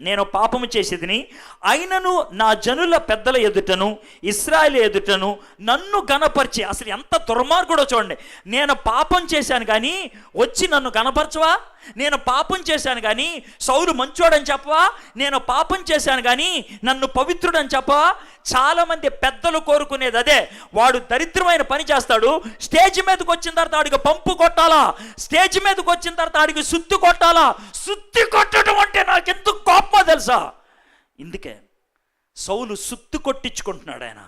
నేను పాపము చేసేదిని. అయినను నా జనుల పెద్దల ఎదుటను ఇస్రాయల్ ఎదుటను నన్ను గనపరిచి అసలు ఎంత దుర్మార్గుడో చూడండి. నేను పాపం చేశాను కానీ వచ్చి నన్ను గనపరచవా నేను పాపం చేశాను కానీ సౌలు మంచోడని చెప్పవా? నేను పాపం చేశాను కానీ నన్ను పవిత్రుడని చెప్పవా? చాలామంది పెద్దలు కోరుకునేది అదే. వాడు దరిద్రమైన పని చేస్తాడు. స్టేజ్ మీదకి వచ్చిన తర్వాత ఆడికి పంపు కొట్టాలా? స్టేజ్ మీదకి వచ్చిన తర్వాత ఆడికి సుత్తి కొట్టాలా? సుత్తి కొట్టడం అంటే నాకు కోపం? కోపమో తెలుసా? ఇందుకే సౌలు సుత్తు కొట్టించుకుంటున్నాడు ఆయన.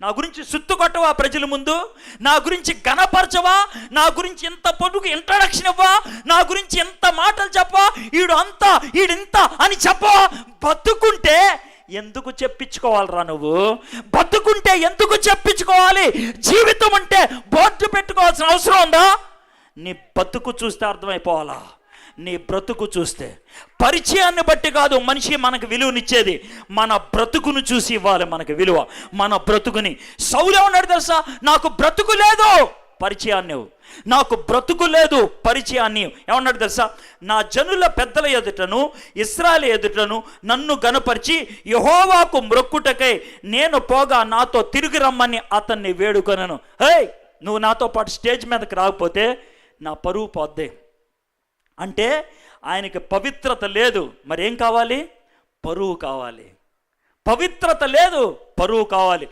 నా గురించి సుత్తు కొట్టవా ప్రజల ముందు? నా గురించి గణపరచవా నా గురించి ఎంత పొడుగు ఇంట్రడక్షన్ ఇవ్వా? నా గురించి ఎంత మాటలు చెప్పవా? ఈడు అంత ఈడింత అని చెప్పవా? బతుకుంటే ఎందుకు చెప్పించుకోవాలరా నువ్వు? బతుకుంటే ఎందుకు చెప్పించుకోవాలి? జీవితం అంటే బోర్డు పెట్టుకోవాల్సిన అవసరం ఉందా? నీ బతుకు చూస్తే అర్థమైపోవాలా? నీ బ్రతుకు చూస్తే. పరిచయాన్ని బట్టి కాదు మనిషి మనకు విలువనిచ్చేది. మన బ్రతుకును చూసి ఇవ్వాలి మనకు విలువ. మన బ్రతుకుని సౌలేమన్నాడు తెలుసా? నాకు బ్రతుకు లేదు పరిచయాన్ని నాకు బ్రతుకు లేదు పరిచయాన్ని ఏమన్నాడు తెలుసా? నా జనుల పెద్దల ఎదుటను ఇస్రాయల్ ఎదుటను నన్ను గనపరిచి యహోవాకు మ్రొక్కుటకై నేను పోగా నాతో తిరిగి రమ్మని అతన్ని వేడుకొనను. హే నువ్వు నాతో పాటు స్టేజ్ మీదకి రాకపోతే నా పరువు పోద్దే. అంటే ఆయనకి పవిత్రత లేదు. మరి ఏం కావాలి? పరువు కావాలి. పవిత్రత లేదు పరువు కావాలి.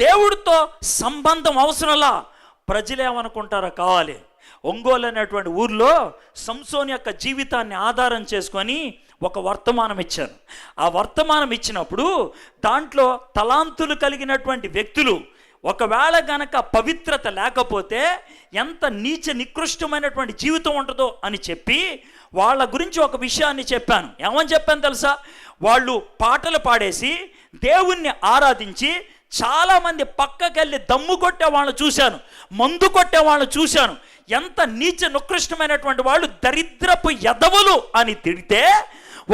దేవుడితో సంబంధం అవసరంలా ప్రజలేమనుకుంటారో కావాలి. ఒంగోలు అనేటువంటి ఊర్లో సంసోన్ యొక్క జీవితాన్ని ఆధారం చేసుకొని ఒక వర్తమానం ఇచ్చారు. ఆ వర్తమానం ఇచ్చినప్పుడు దాంట్లో తలాంతులు కలిగినటువంటి వ్యక్తులు ఒకవేళ గనక పవిత్రత లేకపోతే ఎంత నీచ నికృష్టమైనటువంటి జీవితం ఉంటుందో అని చెప్పి వాళ్ళ గురించి ఒక విషయాన్ని చెప్పాను. ఏమని చెప్పాను తెలుసా? వాళ్ళు పాటలు పాడేసి దేవుణ్ణి ఆరాధించి చాలామంది పక్కకెళ్ళి దమ్ము కొట్టే వాళ్ళని చూశాను. మందు కొట్టే వాళ్ళని చూశాను. ఎంత నీచ నికృష్టమైనటువంటి వాళ్ళు దరిద్రపు ఎదవులు అని తిడితే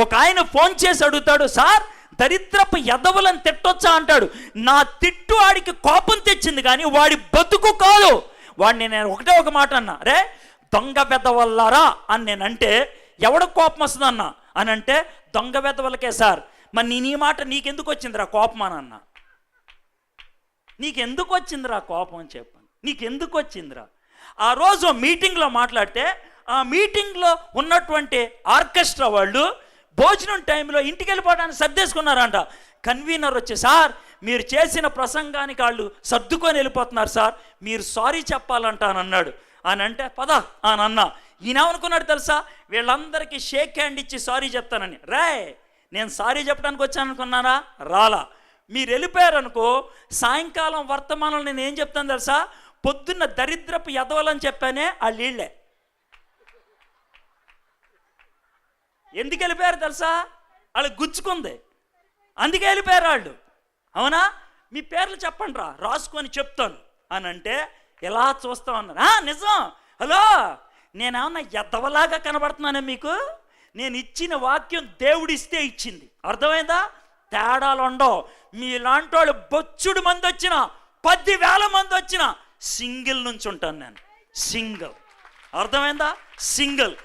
ఒక ఆయన ఫోన్ చేసి అడుగుతాడు సార్ దరిద్రపు ఎదవులను తిట్టొచ్చా అంటాడు. నా తిట్టు వాడికి కోపం తెచ్చింది కానీ వాడి బతుకు కాదు. వాడిని నేను ఒకటే ఒక మాట అన్నా రే దొంగ వెదవల్లారా? అని నేనంటే ఎవడ కోపం వస్తుందన్నా అని అంటే దొంగ వెదవలకే సార్. మరి నేను ఈ మాట నీకెందుకు వచ్చిందిరా కోపం? అని అన్న. నీకెందుకు వచ్చిందిరా కోపం? అని చెప్పాను. నీకెందుకు వచ్చిందిరా? ఆ రోజు మీటింగ్లో మాట్లాడితే ఆ మీటింగ్లో ఉన్నటువంటి ఆర్కెస్ట్రా వాళ్ళు భోజనం టైంలో ఇంటికి వెళ్ళిపోవడానికి సర్దేసుకున్నారంట. కన్వీనర్ వచ్చి సార్ మీరు చేసిన ప్రసంగానికి వాళ్ళు సర్దుకొని వెళ్ళిపోతున్నారు సార్. మీరు సారీ చెప్పాలంట అని అన్నాడు. అని అంటే పద అని అన్నా. ఈయన తెలుసా? వీళ్ళందరికీ షేక్ హ్యాండ్ ఇచ్చి సారీ చెప్తానని. రే నేను సారీ చెప్పడానికి వచ్చాను అనుకున్నానా రాలా. మీరు వెళ్ళిపోయారనుకో సాయంకాలం వర్తమానంలో నేను ఏం చెప్తాను తెలుసా? పొద్దున్న దరిద్రపు ఎదవలని చెప్పానే ఆ నీళ్ళే ఎందుకు వెళ్ళిపోయారు తెలుసా? వాళ్ళకి గుచ్చుకుంది. అందుకే వెళ్ళిపోయారు వాళ్ళు. అవునా? మీ పేర్లు చెప్పండి రా రాసుకొని చెప్తాను. అని అంటే ఎలా చూస్తా ఉన్నారు నిజం. హలో నేనేమన్నా ఎద్దవలాగా కనబడుతున్నానే మీకు? నేను ఇచ్చిన వాక్యం దేవుడిస్తే ఇచ్చింది. అర్థమైందా? తేడాలు ఉండవు. మీలాంటి వాళ్ళు బొచ్చుడు మంది వచ్చిన పదివేల మంది వచ్చిన సింగిల్ నుంచి ఉంటాను నేను. సింగిల్. అర్థమైందా? సింగిల్.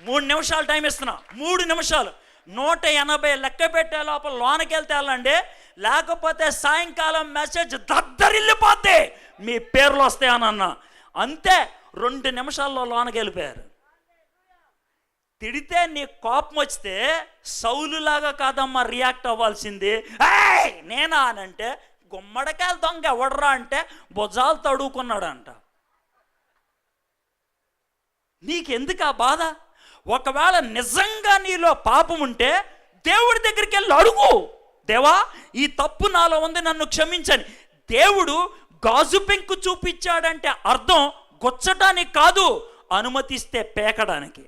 మూడు నిమిషాలు టైం ఇస్తున్నా. మూడు నిమిషాలు. నూట ఎనభై లెక్క పెట్టే లోపల లోనకి వెళ్తే వెళ్ళండి. లేకపోతే సాయంకాలం మెసేజ్ దద్దరిల్లిపోతే మీ పేర్లు వస్తాయని అన్న అంతే రెండు నిమిషాల్లో లోనకి వెళ్ళిపోయారు తిడితే నీ కోపం వస్తే సౌలులాగా కాదమ్మా రియాక్ట్ అవ్వాల్సింది. నేనా అని అంటే గుమ్మడికాయలు దొంగ ఎవడరా అంటే భుజాలు తడుకున్నాడంట నీకెందుకు ఆ బాధ? ఒకవేళ నిజంగా నీలో పాపం ఉంటే దేవుడి దగ్గరికి వెళ్ళి అడుగు. దేవా ఈ తప్పు నాలో ఉంది నన్ను క్షమించని. దేవుడు గాజు పెంకు చూపించాడంటే అర్థం గొచ్చటానికి కాదు అనుమతిస్తే పేకడానికి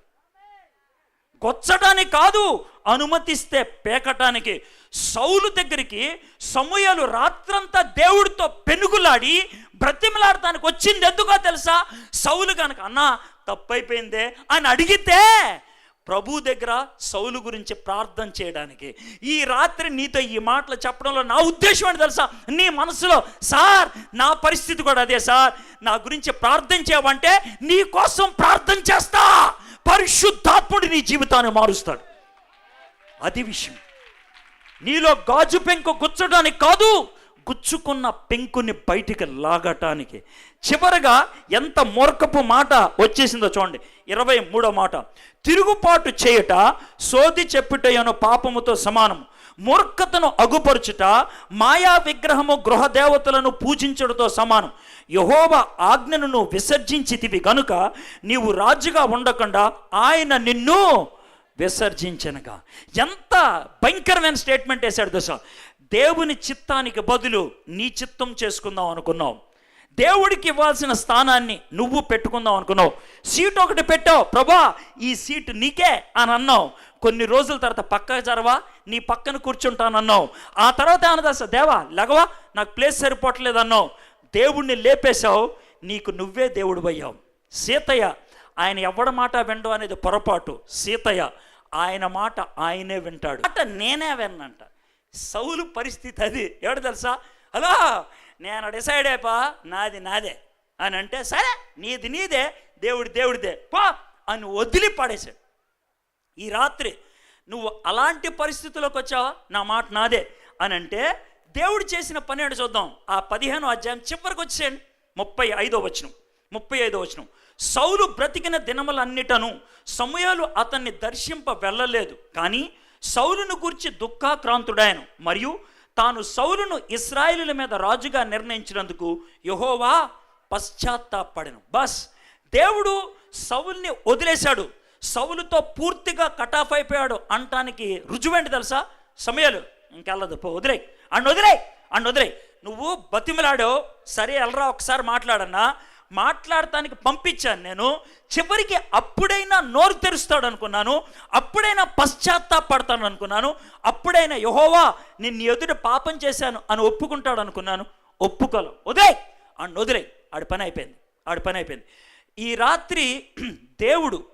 గొచ్చడానికి కాదు అనుమతిస్తే పేకటానికి. సౌలు దగ్గరికి సమూయలు రాత్రంతా దేవుడితో పెనుగులాడి బ్రతిమలాడటానికి వచ్చింది ఎందుకో తెలుసా? సౌలు కనుక అన్నా తప్పైపోయిందే అని అడిగితే ప్రభు దగ్గర సౌలు గురించి ప్రార్థన చేయడానికి ఈ రాత్రి నీతో ఈ మాటలు చెప్పడంలో నా ఉద్దేశం అని తెలుసా? నీ మనసులో సార్ నా పరిస్థితి కూడా అదే సార్. నా గురించి ప్రార్థన చేయమంటే నీ కోసం ప్రార్థన చేస్తా. పరిశుద్ధాత్ముడు నీ జీవితాన్ని మారుస్తాడు. అది విషయం. నీలో గాజు పెంకు గుచ్చడానికి కాదు గుచ్చుకున్న పెంకుని బయటికి లాగటానికి. చివరగా ఎంత మూర్ఖపు మాట వచ్చేసిందో చూడండి. ఇరవై మూడో మాట. తిరుగుబాటు చేయుట సోది చెప్పుటయను పాపముతో సమానం. మూర్ఖతను అగుపరుచుట మాయా విగ్రహము గృహ దేవతలను పూజించడంతో సమానం. యహోవ ఆజ్ఞను నువ్వు విసర్జించితివి గనుక నీవు రాజుగా ఉండకుండా ఆయన నిన్ను విసర్జించనుగా. ఎంత భయంకరమైన స్టేట్మెంట్ వేశాడు దశ దేవుని చిత్తానికి బదులు నీ చిత్తం చేసుకుందాం అనుకున్నావు. దేవుడికి ఇవ్వాల్సిన స్థానాన్ని నువ్వు పెట్టుకుందాం అనుకున్నావు. సీట్ ఒకటి పెట్టావు. ప్రభా ఈ సీట్ నీకే అని అన్నావు. కొన్ని రోజుల తర్వాత పక్క జరవా నీ పక్కన కూర్చుంటానన్నావు. ఆ తర్వాత అనదాస దేవా లగవా నాకు ప్లేస్ సరిపోవట్లేదు అన్నావు. దేవుణ్ణి లేపేశావు. నీకు నువ్వే దేవుడు అయ్యావు. సీతయ్య ఆయన ఎవడ మాట వినడం అనేది పొరపాటు. సీతయ్య ఆయన మాట ఆయనే వింటాడు. మాట నేనే విన్నంట. సౌలు పరిస్థితి అది. ఎవడు తెలుసా? హలో నేను డిసైడ్ అయిపా నాది నాదే. అని అంటే సరే నీది నీదే దేవుడి దేవుడిదే. పో అని వదిలి పడేశాడు. ఈ రాత్రి నువ్వు అలాంటి పరిస్థితుల్లోకి వచ్చావా? నా మాట నాదే. అని అంటే దేవుడు చేసిన పని ఏంటో చూద్దాం. ఆ పదిహేను అధ్యాయం చివరికి వచ్చేయండి. ముప్పై ఐదో వచనం. ముప్పై ఐదో వచనం. సౌలు బ్రతికిన దినములన్నిటను సమయాలు అతన్ని దర్శింప వెళ్ళలేదు. కానీ సౌలును గురించి దుఃఖాక్రాంతుడాయను మరియు తాను సౌలును ఇస్రాయిలుల మీద రాజుగా నిర్ణయించినందుకు యహోవా పశ్చాత్తాపడను బస్ దేవుడు సౌల్ని వదిలేశాడు. సౌలుతో పూర్తిగా కటాఫ్ అయిపోయాడు అంటానికి రుజువేంటి తెలుసా? సమయాలు ఇంకెళ్ళదు పో వదిలే అండ్ వదిలే అండ్ వదిలే నువ్వు బతిమలాడో సరే ఎల్రా ఒకసారి మాట్లాడన్నా. మాట్లాడటానికి పంపించాను నేను. చివరికి అప్పుడైనా నోరు తెరుస్తాడు అనుకున్నాను. అప్పుడైనా పశ్చాత్తాపడతాను అనుకున్నాను. అప్పుడైనా యహోవా నిన్ను ఎదుట పాపం చేశాను అని ఒప్పుకుంటాడు అనుకున్నాను. ఒప్పుకోలు. వదిలే. అండ్ వదిలే. ఆడి పని అయిపోయింది. ఆడి పని అయిపోయింది. ఈ రాత్రి దేవుడు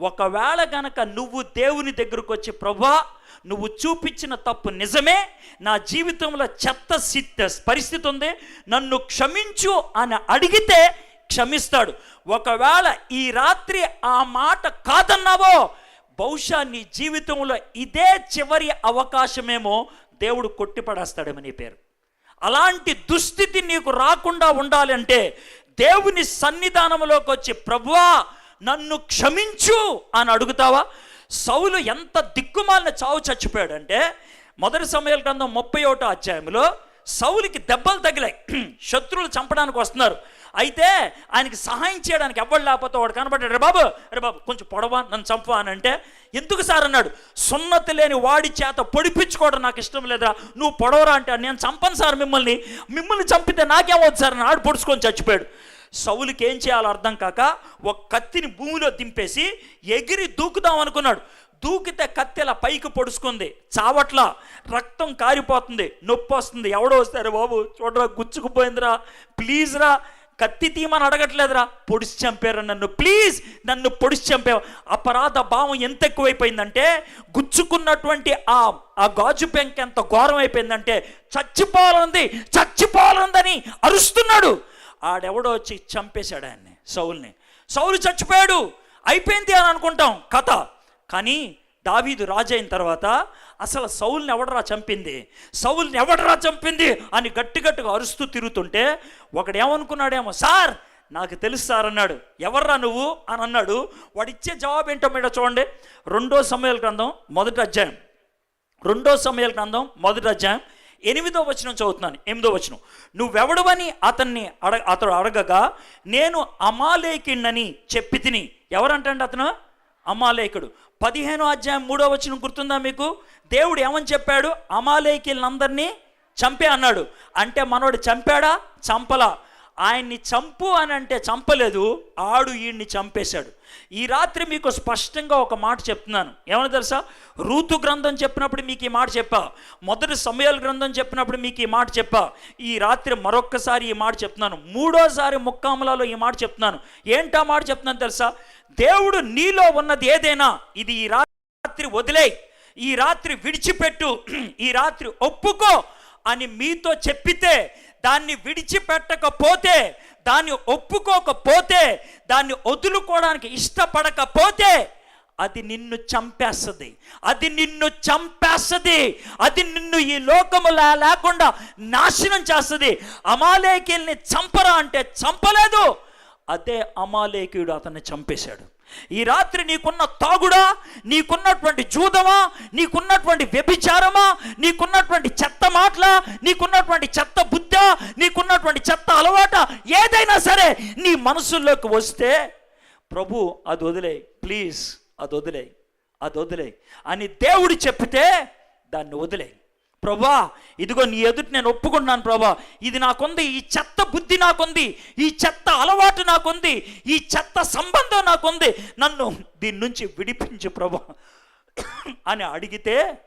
ఒకవేళ గనక నువ్వు దేవుని దగ్గరకు వచ్చి ప్రభా నువ్వు చూపించిన తప్పు నిజమే. నా జీవితంలో చెత్త సిద్ధ పరిస్థితి ఉంది. నన్ను క్షమించు అని అడిగితే క్షమిస్తాడు. ఒకవేళ ఈ రాత్రి ఆ మాట కాదన్నావో బహుశా నీ జీవితంలో ఇదే చివరి అవకాశమేమో దేవుడు కొట్టిపడేస్తాడేమో నీ పేరు. అలాంటి దుస్థితి నీకు రాకుండా ఉండాలంటే దేవుని సన్నిధానంలోకి వచ్చి ప్రభువా నన్ను క్షమించు అని అడుగుతావా? సౌలు ఎంత దిక్కుమాలిన చావు చచ్చిపోయాడంటే మొదటి సమయాల గ్రంథం ముప్పై ఒకటో అధ్యాయంలో సౌలికి దెబ్బలు తగిలాయి. శత్రువులు చంపడానికి వస్తున్నారు. అయితే ఆయనకి సహాయం చేయడానికి ఎవ్వడు లేకపోతే వాడు కనబడ్డాడు. రే బాబు రే బాబు కొంచెం పొడవా నన్ను చంపు అని అంటే ఎందుకు సార్ అన్నాడు? సున్నతి లేని వాడి చేత పొడిపించుకోవడం నాకు ఇష్టం లేదా నువ్వు పొడవరా అంటే నేను చంపను సార్ మిమ్మల్ని. మిమ్మల్ని చంపితే నాకేమవుతుంది సార్ నాడు పొడుచుకొని చచ్చిపోయాడు. సౌలుకి ఏం చేయాలో అర్థం కాక ఒక కత్తిని భూమిలో దింపేసి ఎగిరి దూకుదాం అనుకున్నాడు. దూకితే కత్తి పైకి పొడుచుకుంది. చావట్లా రక్తం కారిపోతుంది నొప్పి వస్తుంది. ఎవడో వస్తారు బాబు చూడరా గుచ్చుకుపోయిందిరా. ప్లీజ్ రా కత్తి తీమని అడగట్లేదురా. పొడిచి చంపారు నన్ను. ప్లీజ్ నన్ను పొడిచి చంపావు. అపరాధ భావం ఎంత ఎక్కువైపోయిందంటే గుచ్చుకున్నటువంటి ఆ ఆ గాజు పెంక ఎంత ఘోరం అయిపోయిందంటే చచ్చిపోవాలంది చచ్చిపోవాలందని అరుస్తున్నాడు. ఆడెవడో వచ్చి చంపేశాడు ఆయన్ని సౌల్ని. సౌలు చచ్చిపోయాడు. అయిపోయింది అని అనుకుంటాం. కథ. కానీ దావీదు రాజు అయిన తర్వాత అసలు సౌల్ని ఎవడరా చంపింది? సౌల్ని ఎవడరా చంపింది? అని గట్టిగట్టుగా అరుస్తూ తిరుగుతుంటే ఒకడు ఏమనుకున్నాడేమో సార్ నాకు తెలుసు సార్ అన్నాడు. ఎవర్రా నువ్వు? అని అన్నాడు. వాడు ఇచ్చే జవాబు ఏంటో మీరు చూడండి. రెండో సమయాల గ్రంథం మొదటి అధ్యాయం. రెండో సమయాల గ్రంథం మొదటి అధ్యాయం. ఎనిమిదో వచనం చదువుతున్నాను. ఎనిమిదో వచనం. నువ్వెవడవని అతన్ని అడగ అతడు అడగగా నేను అమాలేకిండని చెప్పి తిని. ఎవరంటండి అతను? అమాలేకుడు. పదిహేనో అధ్యాయం మూడో వచనం గుర్తుందా మీకు? దేవుడు ఏమని చెప్పాడు? అమాలేకిలందరినీ చంపే అన్నాడు. అంటే మనోడు చంపాడా? చంపలా. ఆయన్ని చంపు అని అంటే చంపలేదు ఆడు ఈయన్ని చంపేశాడు. ఈ రాత్రి మీకు స్పష్టంగా ఒక మాట చెప్తున్నాను. ఏమని తెలుసా? రూతు గ్రంథం చెప్పినప్పుడు మీకు ఈ మాట చెప్పా. మొదటి సమయాల గ్రంథం చెప్పినప్పుడు మీకు ఈ మాట చెప్పా. ఈ రాత్రి మరొక్కసారి ఈ మాట చెప్తున్నాను. మూడోసారి ముక్కాములలో ఈ మాట చెప్తున్నాను. ఏంటా మాట చెప్తున్నాను తెలుసా? దేవుడు నీలో ఉన్నది ఏదైనా ఇది ఈ రాత్రి వదిలే ఈ రాత్రి విడిచిపెట్టు ఈ రాత్రి ఒప్పుకో అని మీతో చెప్పితే దాన్ని విడిచిపెట్టకపోతే దాన్ని ఒప్పుకోకపోతే దాన్ని వదులుకోవడానికి ఇష్టపడకపోతే అది నిన్ను చంపేస్తుంది. అది నిన్ను చంపేస్తుంది. అది నిన్ను ఈ లోకములా లేకుండా నాశనం చేస్తుంది. అమాలేకీల్ని చంపరా అంటే చంపలేదు. అదే అమాలేకీయుడు అతన్ని చంపేశాడు. ఈ రాత్రి నీకున్న తాగుడా నీకున్నటువంటి జూదమా నీకున్నటువంటి వ్యభిచారమా నీకున్నటువంటి చెత్త మాటల నీకున్నటువంటి చెత్త బుద్ధ నీకున్నటువంటి చెత్త అలవాట ఏదైనా సరే నీ మనసుల్లోకి వస్తే ప్రభు అది వదిలే ప్లీజ్ అది వదిలే అది వదిలే అని దేవుడు చెప్తే దాన్ని వదిలేయి. ప్రభా ఇదిగో నీ ఎదుటి నేను ఒప్పుకున్నాను ప్రభా. ఇది నాకుంది ఈ చెత్త బుద్ధి నాకుంది ఈ చెత్త అలవాటు నాకుంది ఈ చెత్త సంబంధం నాకుంది. నన్ను దీని నుంచి విడిపించు ప్రభా అని అడిగితే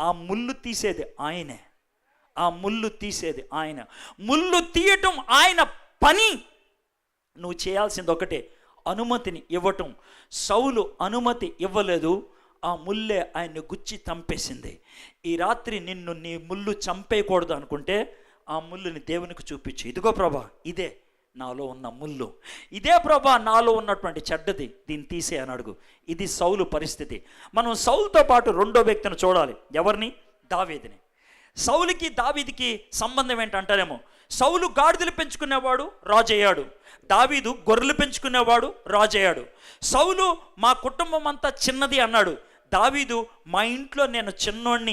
ఆ ముళ్ళు తీసేది ఆయనే. ఆ ముళ్ళు తీసేది ఆయన. ముళ్ళు తీయటం ఆయన పని. నువ్వు చేయాల్సింది ఒకటే అనుమతిని ఇవ్వటం. సౌలు అనుమతి ఇవ్వలేదు. ఆ ముల్లే ఆయన్ని గుచ్చి చంపేసింది. ఈ రాత్రి నిన్ను నీ ముళ్ళు చంపేయకూడదు అనుకుంటే ఆ ముళ్ళుని దేవునికి చూపించు. ఇదిగో ప్రభా ఇదే నాలో ఉన్న ముళ్ళు. ఇదే ప్రభా నాలో ఉన్నటువంటి చెడ్డది. దీన్ని తీసే అని అడుగు. ఇది సౌలు పరిస్థితి. మనం సౌలుతో పాటు రెండో వ్యక్తిని చూడాలి. ఎవరిని? దావేదిని. సౌలుకి దావీదికి సంబంధం ఏంటంటారేమో? సౌలు గాడిదలు పెంచుకునేవాడు రాజయ్యాడు. దావీదు గొర్రెలు పెంచుకునేవాడు రాజయ్యాడు. సౌలు మా కుటుంబం అంతా చిన్నది అన్నాడు. దావీదు మా ఇంట్లో నేను చిన్నోడిని